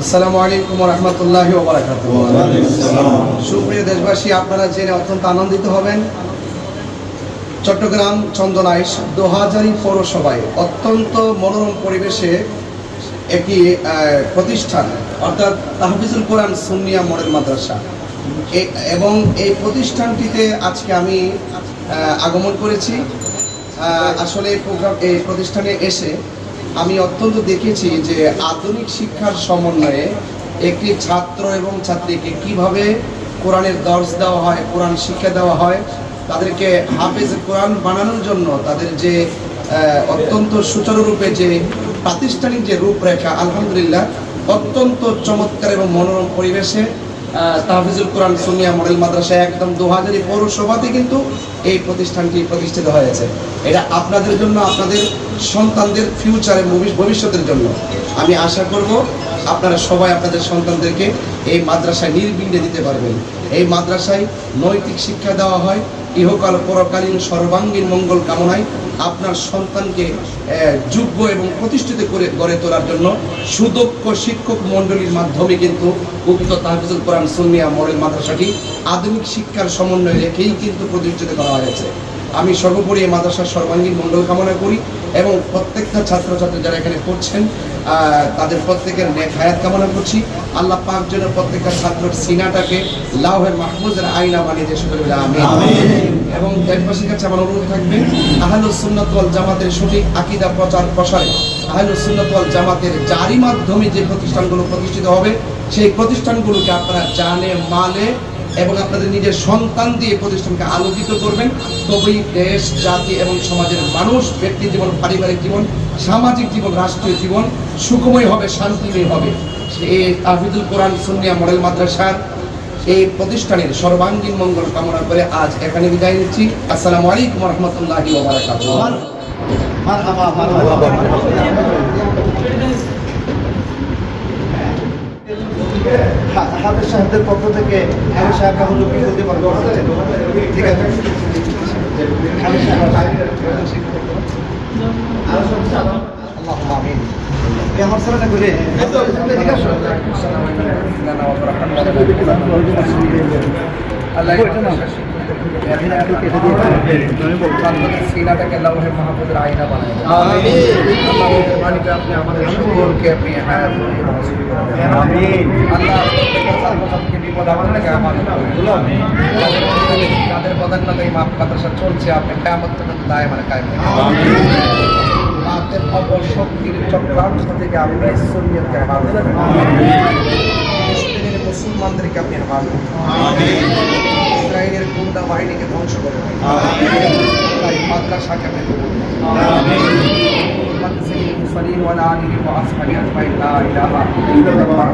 আসসালামু আলাইকুম রহমতুল্লাহি সুপ্রিয় দেশবাসী, আপনারা জেনে অত্যন্ত আনন্দিত হবেন। চট্টগ্রাম চন্দনাইশ দোহাজারি পৌরসভায় অত্যন্ত মনোরম পরিবেশে একটি প্রতিষ্ঠান, অর্থাৎ তাহফিজুল কোরআন সুন্নিয়া মডেল মাদ্রাসা। এবং এই প্রতিষ্ঠানটিতে আজকে আমি আগমন করেছি। আসলে এই প্রোগ্রাম, এই প্রতিষ্ঠানে এসে আমি অত্যন্ত দেখেছি যে আধুনিক শিক্ষার সমন্বয়ে একটি ছাত্র এবং ছাত্রীকে কীভাবে কোরআনের দর্শ দেওয়া হয়, কোরআন শিক্ষা দেওয়া হয়, তাদেরকে হাফেজ কোরআন বানানোর জন্য তাদের যে অত্যন্ত সুচারুরূপে যে প্রাতিষ্ঠানিক যে রূপরেখা, আলহামদুলিল্লাহ, অত্যন্ত চমৎকার এবং মনোরম পরিবেশে তাহফিজুল কোরআন সুনিয়া মডেল মাদ্রাসা একদম দোহাজারি পৌরসভাতে কিন্তু এই প্রতিষ্ঠানটি প্রতিষ্ঠিত হয়েছে। এটা আপনাদের জন্য, আপনাদের সন্তানদের ফিউচারে ভবিষ্যতের জন্য। আমি আশা করব আপনারা সবাই আপনাদের সন্তানদেরকে এই মাদ্রাসায় নির্বিঘ্নে দিতে পারবেন। এই মাদ্রাসায় নৈতিক শিক্ষা দেওয়া হয়। ইহকাল পরকালীন সর্বাঙ্গীন মঙ্গল কামনায় আপনার সন্তানকে যোগ্য এবং প্রতিষ্ঠিত করে গড়ে তোলার জন্য সুদক্ষ শিক্ষক মণ্ডলীর মাধ্যমে কিন্তু উক্ত তাহফিজুল কোরআন সুন্নিয়া মডেল মাদ্রাসাটি আধুনিক শিক্ষার সমন্বয় রেখেই কিন্তু প্রতিষ্ঠিত করা হয়েছে। আমি সর্বোপরি এই মাদ্রাসার সর্বাঙ্গীন মঙ্গল কামনা করি এবং প্রত্যেকটা ছাত্রছাত্রী যারা এখানে পড়ছেন তাদের প্রত্যেকের নেক হায়াত কামনা করছি। আল্লাহ পাক যেন প্রত্যেকটা ছাত্রের সিনাটাকে লাউহের মাহফুজের আইনা বানিয়ে দিয়ে শুরু আমি এবং দেশবাসীর কাছে আমার অনুরোধ থাকবে আহলুস সুন্নাত ওয়াল জামাতের সঠিক আকীদা প্রচার প্রসারে আহলুস সুন্নাত ওয়াল জামাতের জারি মাধ্যমে যে প্রতিষ্ঠানগুলো প্রতিষ্ঠিত হবে সেই প্রতিষ্ঠানগুলোকে আপনারা জানে মালে এবং আপনাদের নিজের সন্তান দিয়ে প্রতিষ্ঠানকে আলোকিত করবেন তবেই দেশ জাতি এবং সমাজের মানুষ ব্যক্তি জীবন পারিবারিক জীবন সামাজিক জীবন রাষ্ট্রীয় জীবন সুখময় হবে শান্তিময় হবে এই তাহিদুল কোরআন সুনিয়া মডেল মাদ্রাসার এই প্রতিষ্ঠানের সর্বাঙ্গীন মঙ্গল কামনা করে আজ এখানে বিদায় নিচ্ছি আসসালামু আলাইকুম রহমতুল্লাহি হাফেজ সাহেবদের পক্ষ থেকে হাফেজ সাহেব কাহুল বিরোধী ঠিক আছে? আল্লাহ আমিন। আমার সালাটা করে আছে সিনাটাকে লাউহে মাহফুজের বানায় আপনি আমাদের সকলকে আপনি হায়াত। তাদের প্রধানত এই মাপ মাদ্রাসা চলছে আপনি কেমন দায় মানে কায়েম রাখুন। তাদের অপশক্তির চক্রান্ত থেকে ঈশ্বরীয়কে হেফাজত الله آمين. آمين. آمين. آمين. آمين. واصحابي أجمعين لا إله إلا الله